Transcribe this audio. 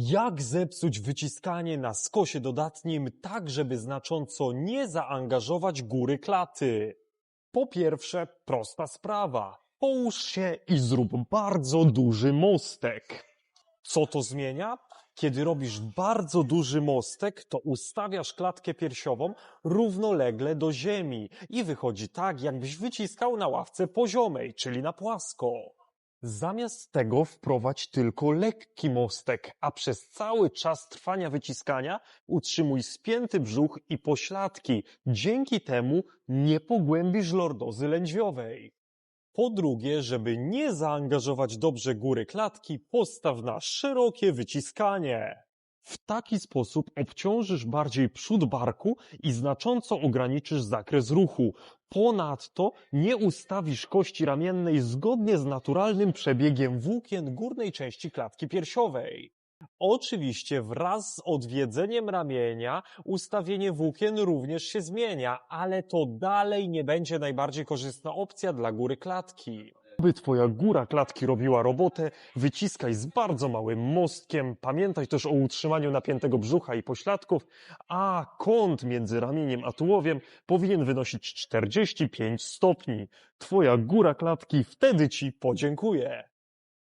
Jak zepsuć wyciskanie na skosie dodatnim tak, żeby znacząco nie zaangażować góry klaty? Po pierwsze, prosta sprawa. Połóż się i zrób bardzo duży mostek. Co to zmienia? Kiedy robisz bardzo duży mostek, to ustawiasz klatkę piersiową równolegle do ziemi i wychodzi tak, jakbyś wyciskał na ławce poziomej, czyli na płasko. Zamiast tego wprowadź tylko lekki mostek, a przez cały czas trwania wyciskania utrzymuj spięty brzuch i pośladki. Dzięki temu nie pogłębisz lordozy lędźwiowej. Po drugie, żeby nie zaangażować dobrze góry klatki, postaw na szerokie wyciskanie. W taki sposób obciążysz bardziej przód barku i znacząco ograniczysz zakres ruchu. Ponadto nie ustawisz kości ramiennej zgodnie z naturalnym przebiegiem włókien górnej części klatki piersiowej. Oczywiście wraz z odwiedzeniem ramienia ustawienie włókien również się zmienia, ale to dalej nie będzie najbardziej korzystna opcja dla góry klatki. Aby twoja góra klatki robiła robotę, wyciskaj z bardzo małym mostkiem. Pamiętaj też o utrzymaniu napiętego brzucha i pośladków, a kąt między ramieniem a tułowiem powinien wynosić 45 stopni. Twoja góra klatki wtedy ci podziękuje.